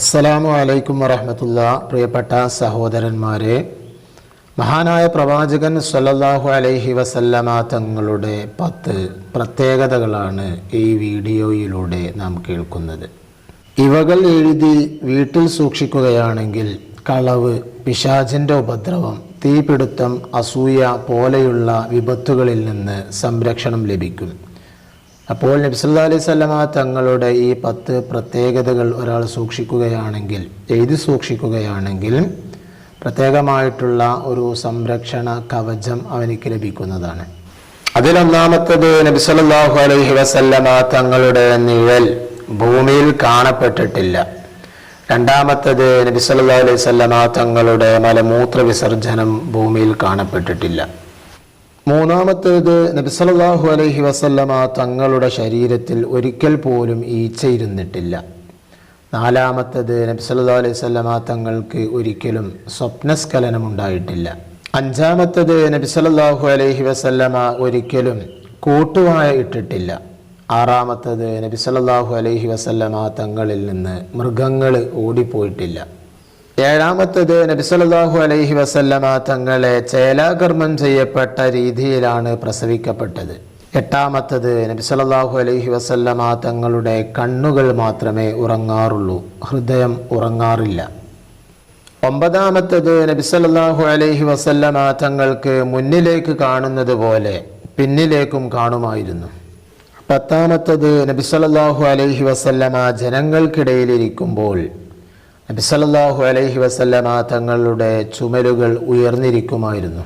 അസ്സലാമു അലൈക്കും വറഹമത്തുള്ള. പ്രിയപ്പെട്ട സഹോദരന്മാരെ മഹാനായ പ്രവാചകൻ സല്ലല്ലാഹു അലൈഹി വസല്ലമ തങ്ങളുടെ പത്ത് പ്രത്യേകതകളാണ് ഈ വീഡിയോയിലൂടെ നാം കേൾക്കുന്നത്. ഇവകൾ എഴുതി വീട്ടിൽ സൂക്ഷിക്കുകയാണെങ്കിൽ കളവ് പിശാചിന്റെ ഉപദ്രവം തീപിടുത്തം അസൂയ പോലെയുള്ള വിപത്തുകളിൽ നിന്ന് സംരക്ഷണം ലഭിക്കും. അപ്പോൾ നബ്സല്ലാ അലൈഹി സ്വലമ തങ്ങളുടെ ഈ പത്ത് പ്രത്യേകതകൾ ഒരാൾ സൂക്ഷിക്കുകയാണെങ്കിൽ എഴുതി സൂക്ഷിക്കുകയാണെങ്കിൽ പ്രത്യേകമായിട്ടുള്ള ഒരു സംരക്ഷണ കവചം അവനിക്ക് ലഭിക്കുന്നതാണ്. അതിലൊന്നാമത്തത് നബിസല്ലാഹു അലൈഹി വസല്ലമ തങ്ങളുടെ നിഴൽ ഭൂമിയിൽ കാണപ്പെട്ടിട്ടില്ല. രണ്ടാമത്തത് നബിസല്ലാ അലൈഹി വസല്ലമ തങ്ങളുടെ മലമൂത്ര വിസർജനം ഭൂമിയിൽ കാണപ്പെട്ടിട്ടില്ല. മൂന്നാമത്തേത് നബി സല്ലല്ലാഹു അലൈഹി വസല്ലമ തങ്ങളുടെ ശരീരത്തിൽ ഒരിക്കൽ പോലും ഈച്ചയിരുന്നിട്ടില്ല. നാലാമത്തേത് നാലാമത്തത് നബി സല്ലല്ലാഹു അലൈഹി വസല്ലമ തങ്ങൾക്ക് ഒരിക്കലും സ്വപ്നസ്ഖലനം ഉണ്ടായിട്ടില്ല അഞ്ചാമത്തത് നബി സല്ലല്ലാഹു അലൈഹി വസല്ലമ ഒരിക്കലും കൂട്ടുവായ ഇട്ടിട്ടില്ല. ആറാമത്തത് നബി സല്ലല്ലാഹു അലൈഹി വസല്ലമ തങ്ങളിൽ നിന്ന് മൃഗങ്ങൾ ഓടിപ്പോയിട്ടില്ല. ഏഴാമത്തത് നബി സല്ലല്ലാഹു അലൈഹി വസല്ലമ തങ്ങളെ ചേലാകർമ്മം ചെയ്യപ്പെട്ട രീതിയിലാണ് പ്രസവിക്കപ്പെട്ടത്. എട്ടാമത്തത് നബി സല്ലല്ലാഹു അലൈഹി വസല്ലമ തങ്ങളുടെ കണ്ണുകൾ മാത്രമേ ഉറങ്ങാറുള്ളൂ. ഹൃദയം ഉറങ്ങാറില്ല. ഒമ്പതാമത്തത് നബി സല്ലല്ലാഹു അലൈഹി വസല്ലമ തങ്ങൾക്ക് മുന്നിലേക്ക് കാണുന്നത് പോലെ പിന്നിലേക്കും കാണുമായിരുന്നു. പത്താമത്തത് നബി സല്ലല്ലാഹു അലൈഹി വസല്ലമ ജനങ്ങൾക്കിടയിലിരിക്കുമ്പോൾ നബി സല്ലല്ലാഹു അലൈഹി വസല്ലമ തങ്ങളുടെ ചുമലുകൾ ഉയർന്നിരിക്കുമായിരുന്നു.